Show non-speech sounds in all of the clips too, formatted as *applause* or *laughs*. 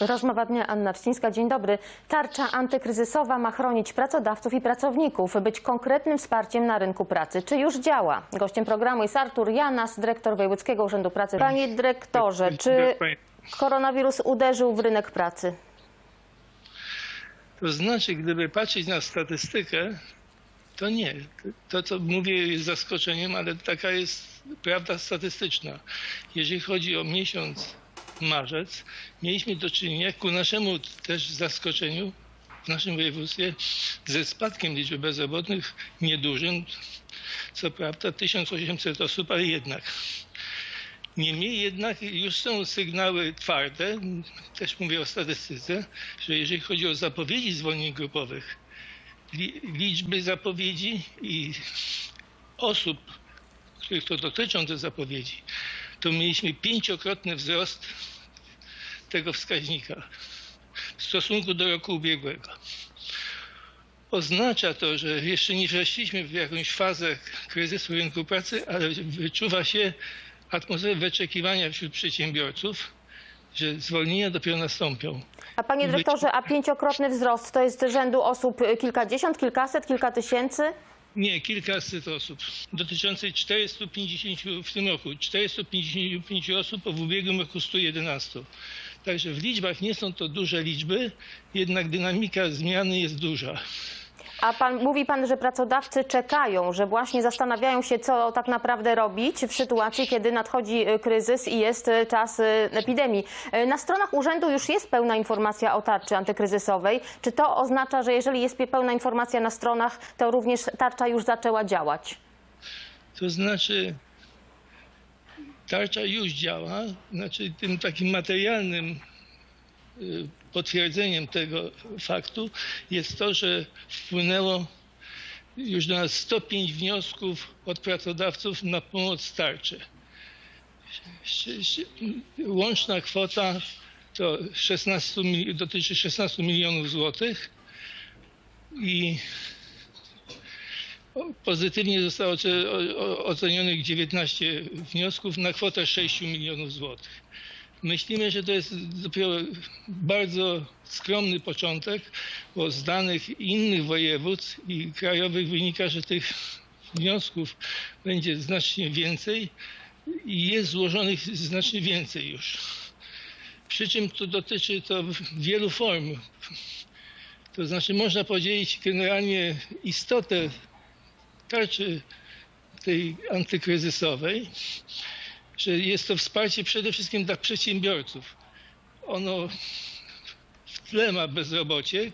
Rozmowa dnia Anna Trzcińska. Dzień dobry. Tarcza antykryzysowa ma chronić pracodawców i pracowników, być konkretnym wsparciem na rynku pracy. Czy już działa? Gościem programu jest Artur Janas, dyrektor Wojewódzkiego Urzędu Pracy. Panie dyrektorze, czy koronawirus uderzył w rynek pracy? To znaczy, gdyby patrzeć na statystykę, to nie. To, co mówię, jest zaskoczeniem, ale taka jest prawda statystyczna. Jeżeli chodzi o miesiąc marzec, mieliśmy do czynienia, ku naszemu też zaskoczeniu w naszym województwie, ze spadkiem liczby bezrobotnych niedużym. Co prawda 1800 osób, ale jednak. Niemniej jednak już są sygnały twarde, też mówię o statystyce, że jeżeli chodzi o zapowiedzi zwolnień grupowych, liczby zapowiedzi i osób, których to dotyczą te zapowiedzi, to mieliśmy pięciokrotny wzrost tego wskaźnika w stosunku do roku ubiegłego. Oznacza to, że jeszcze nie weszliśmy w jakąś fazę kryzysu rynku pracy, ale wyczuwa się atmosferę wyczekiwania wśród przedsiębiorców, że zwolnienia dopiero nastąpią. A panie dyrektorze, a pięciokrotny wzrost to jest rzędu osób kilkadziesiąt, kilkaset, kilka tysięcy? Nie, kilkaset osób. Dotyczącej 450 w tym roku, 455 osób, a w ubiegłym roku 111. Także w liczbach nie są to duże liczby, jednak dynamika zmiany jest duża. A pan, mówi pan, że pracodawcy czekają, że właśnie zastanawiają się, co tak naprawdę robić w sytuacji, kiedy nadchodzi y, kryzys i jest y, czas y, epidemii. Na stronach urzędu już jest pełna informacja o tarczy antykryzysowej. Czy to oznacza, że jeżeli jest pełna informacja na stronach, to również tarcza już zaczęła działać? To znaczy, tarcza już działa, znaczy tym takim materialnym potwierdzeniem tego faktu jest to, że wpłynęło już do nas 105 wniosków od pracodawców na pomoc tarczy. Łączna kwota to 16, mil- dotyczy 16 milionów złotych i Pozytywnie zostało ocenionych 19 wniosków na kwotę 6 milionów złotych. Myślimy, że to jest dopiero bardzo skromny początek, bo z danych innych województw i krajowych wynika, że tych wniosków będzie znacznie więcej i jest złożonych znacznie więcej już. Przy czym to dotyczy to wielu form. To znaczy można podzielić generalnie istotę tarczy tej antykryzysowej, że jest to wsparcie przede wszystkim dla przedsiębiorców. Ono w tle ma bezrobocie,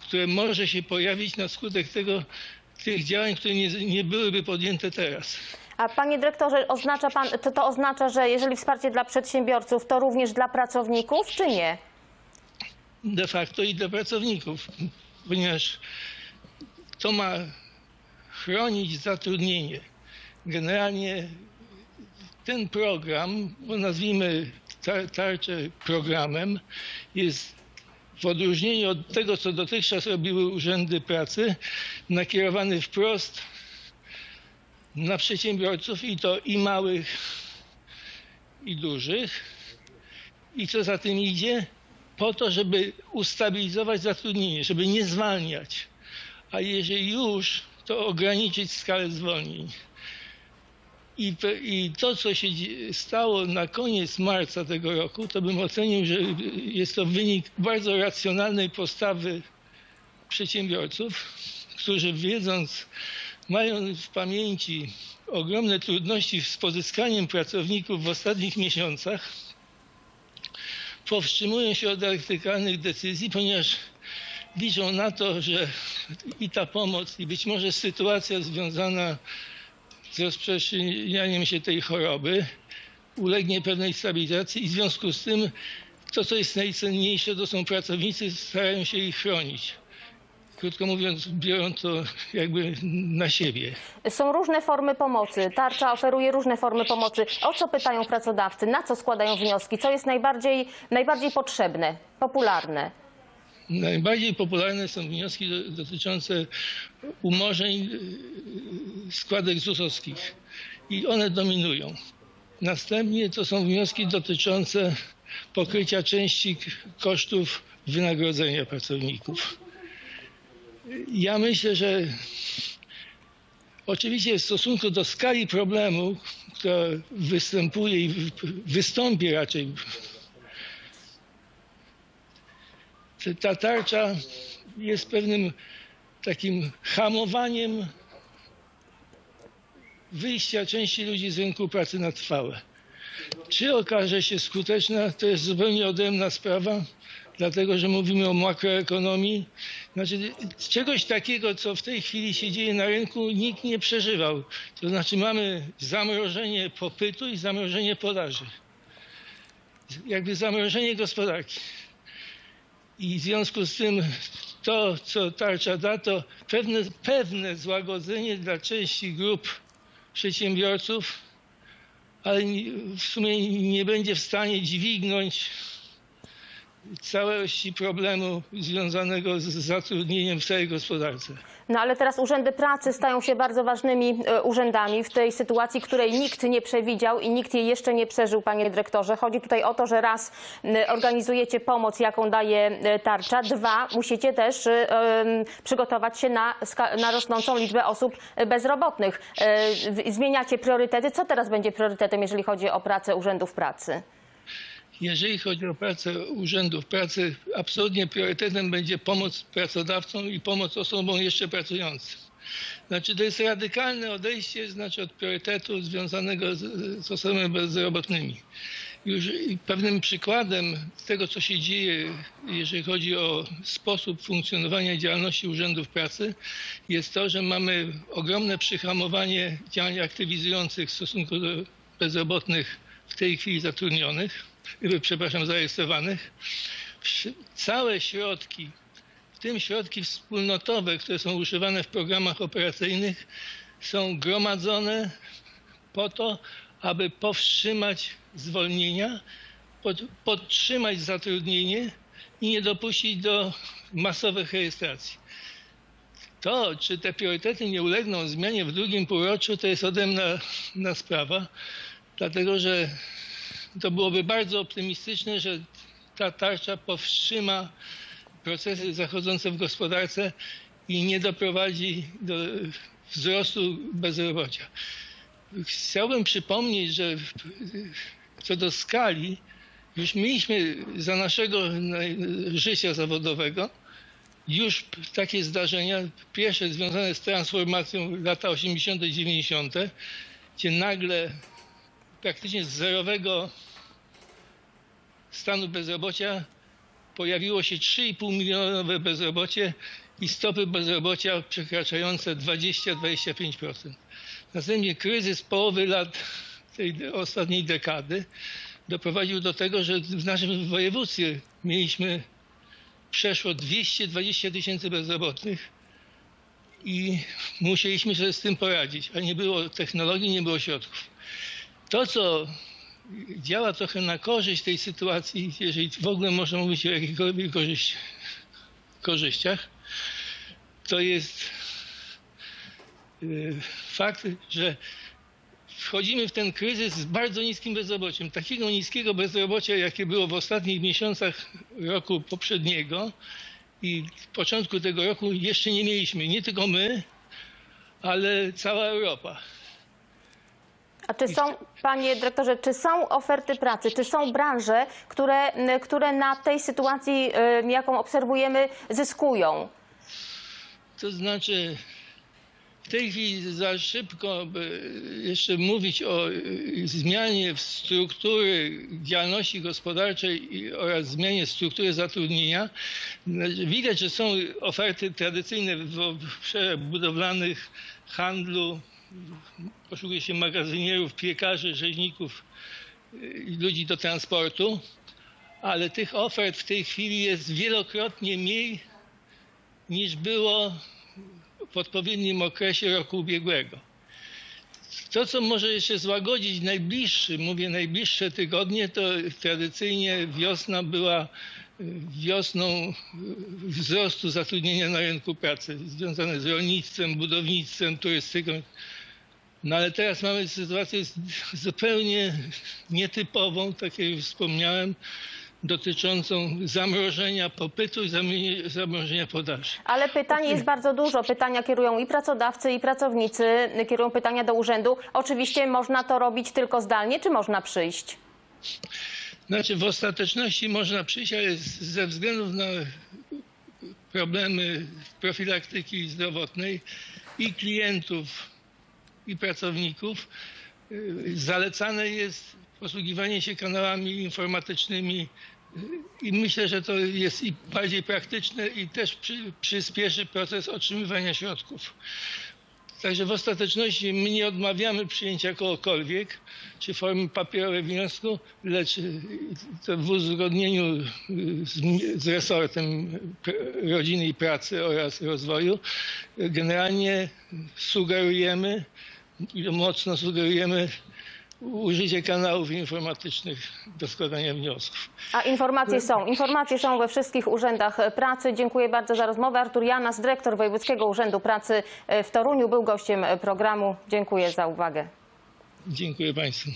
które może się pojawić na skutek tego, tych działań, które nie, nie byłyby podjęte teraz. A panie dyrektorze, oznacza pan, to, to oznacza, że jeżeli wsparcie dla przedsiębiorców, to również dla pracowników, czy nie? de facto i dla pracowników, ponieważ to ma chronić zatrudnienie. Generalnie ten program, bo nazwijmy tar- tarczę programem, jest w odróżnieniu od tego, co dotychczas robiły urzędy pracy, nakierowany wprost na przedsiębiorców i to i małych, i dużych. I co za tym idzie? Po to, żeby ustabilizować zatrudnienie, żeby nie zwalniać. A jeżeli już, to ograniczyć skalę zwolnień. I, I to, co się stało na koniec marca tego roku, to bym ocenił, że jest to wynik bardzo racjonalnej postawy przedsiębiorców, którzy wiedząc, mają w pamięci ogromne trudności z pozyskaniem pracowników w ostatnich miesiącach, powstrzymują się od radykalnych decyzji, ponieważ liczą na to, że i ta pomoc, i być może sytuacja związana z rozprzestrzenianiem się tej choroby ulegnie pewnej stabilizacji i w związku z tym to, co jest najcenniejsze, to są pracownicy, starają się ich chronić. Krótko mówiąc, biorą to jakby na siebie. Są różne formy pomocy. Tarcza oferuje różne formy pomocy. O co pytają pracodawcy? Na co składają wnioski? Co jest najbardziej, najbardziej potrzebne, popularne? Najbardziej popularne są wnioski do- dotyczące umorzeń składek ZUS-owskich i one dominują. Następnie to są wnioski dotyczące pokrycia części kosztów wynagrodzenia pracowników. Ja myślę, że oczywiście w stosunku do skali problemu, która występuje i wy- wystąpi raczej, ta tarcza jest pewnym takim hamowaniem wyjścia części ludzi z rynku pracy na trwałe. Czy okaże się skuteczna, to jest zupełnie odrębna sprawa, dlatego że mówimy o makroekonomii. Znaczy, czegoś takiego, co w tej chwili się dzieje na rynku, nikt nie przeżywał. To znaczy mamy zamrożenie popytu i zamrożenie podaży. Jakby zamrożenie gospodarki. I w związku z tym to, co tarcza da, to pewne, pewne złagodzenie dla części grup przedsiębiorców, ale w sumie nie będzie w stanie dźwignąć całości problemu związanego z zatrudnieniem w całej gospodarce. No ale teraz urzędy pracy stają się bardzo ważnymi e, urzędami w tej sytuacji, której nikt nie przewidział i nikt jej jeszcze nie przeżył, panie dyrektorze. Chodzi tutaj o to, że raz organizujecie pomoc, jaką daje e, tarcza, dwa, musicie też e, przygotować się na, na rosnącą liczbę osób bezrobotnych. Zmieniacie priorytety. Co teraz będzie priorytetem, jeżeli chodzi o pracę urzędów pracy? Jeżeli chodzi o pracę urzędów pracy, absolutnie priorytetem będzie pomoc pracodawcom i pomoc osobom jeszcze pracującym. Znaczy to jest radykalne odejście znaczy od priorytetu związanego z, z osobami bezrobotnymi. Już pewnym przykładem tego, co się dzieje, jeżeli chodzi o sposób funkcjonowania działalności urzędów pracy, jest to, że mamy ogromne przyhamowanie działań aktywizujących w stosunku do bezrobotnych w tej chwili zatrudnionych, przepraszam, zarejestrowanych. Całe środki, w tym środki wspólnotowe, które są używane w programach operacyjnych, są gromadzone po to, aby powstrzymać zwolnienia, pod, podtrzymać zatrudnienie i nie dopuścić do masowych rejestracji. To, czy te priorytety nie ulegną zmianie w drugim półroczu, to jest odrębna na sprawa, dlatego że to byłoby bardzo optymistyczne, że ta tarcza powstrzyma procesy zachodzące w gospodarce i nie doprowadzi do wzrostu bezrobocia. Chciałbym przypomnieć, że co do skali, już mieliśmy za naszego życia zawodowego już takie zdarzenia, pierwsze związane z transformacją lata 80. 90., gdzie nagle praktycznie z zerowego stanu bezrobocia pojawiło się 3,5 milionowe bezrobocie i stopy bezrobocia przekraczające 20-25%. Następnie kryzys połowy lat tej ostatniej dekady doprowadził do tego, że w naszym województwie mieliśmy przeszło 220 tysięcy bezrobotnych i musieliśmy sobie z tym poradzić, a nie było technologii, nie było środków. To, co działa trochę na korzyść tej sytuacji, jeżeli w ogóle można mówić o jakichkolwiek korzyść, korzyściach, to jest y, fakt, że wchodzimy w ten kryzys z bardzo niskim bezrobociem. Takiego niskiego bezrobocia, jakie było w ostatnich miesiącach roku poprzedniego i początku tego roku jeszcze nie mieliśmy. Nie tylko my, ale cała Europa. A czy są, panie dyrektorze, czy są oferty pracy, czy są branże, które, m, które na tej sytuacji, em, jaką obserwujemy, zyskują? To znaczy, w tej chwili za szybko by jeszcze mówić o y, zmianie struktury działalności gospodarczej oraz zmianie struktury zatrudnienia. Znaczy, Widać, że są oferty tradycyjne w obszarach budowlanych, handlu, poszukuje się magazynierów, piekarzy, rzeźników i ludzi do transportu, ale tych ofert w tej chwili jest wielokrotnie mniej niż było w odpowiednim okresie roku ubiegłego. To, co może jeszcze złagodzić najbliższy, mówię najbliższe tygodnie, to tradycyjnie wiosna była wiosną wzrostu zatrudnienia na rynku pracy, związane z rolnictwem, budownictwem, turystyką No ale teraz mamy sytuację *laughs* zupełnie nietypową, tak jak już wspomniałem, dotyczącą zamrożenia popytu i zamrożenia podaży. Ale pytań jest bardzo dużo. Pytania kierują i pracodawcy, i pracownicy, kierują pytania do urzędu. Oczywiście można to robić tylko zdalnie, czy można przyjść? Znaczy w ostateczności można przyjść, ale ze względów na problemy profilaktyki zdrowotnej i klientów, i pracowników y, zalecane jest posługiwanie się kanałami informatycznymi y, i myślę, że to jest i bardziej praktyczne i też przy, przyspieszy proces otrzymywania środków. Także w ostateczności my nie odmawiamy przyjęcia kogokolwiek, czy formy papierowej wniosku, lecz y, to w uzgodnieniu y, z, z resortem rodziny i pracy oraz rozwoju y, generalnie sugerujemy, mocno sugerujemy użycie kanałów informatycznych do składania wniosków. A informacje są. Informacje są we wszystkich urzędach pracy. Dziękuję bardzo za rozmowę. Artur Janas, dyrektor Wojewódzkiego Urzędu Pracy w Toruniu, był gościem programu. Dziękuję za uwagę. Dziękuję Państwu.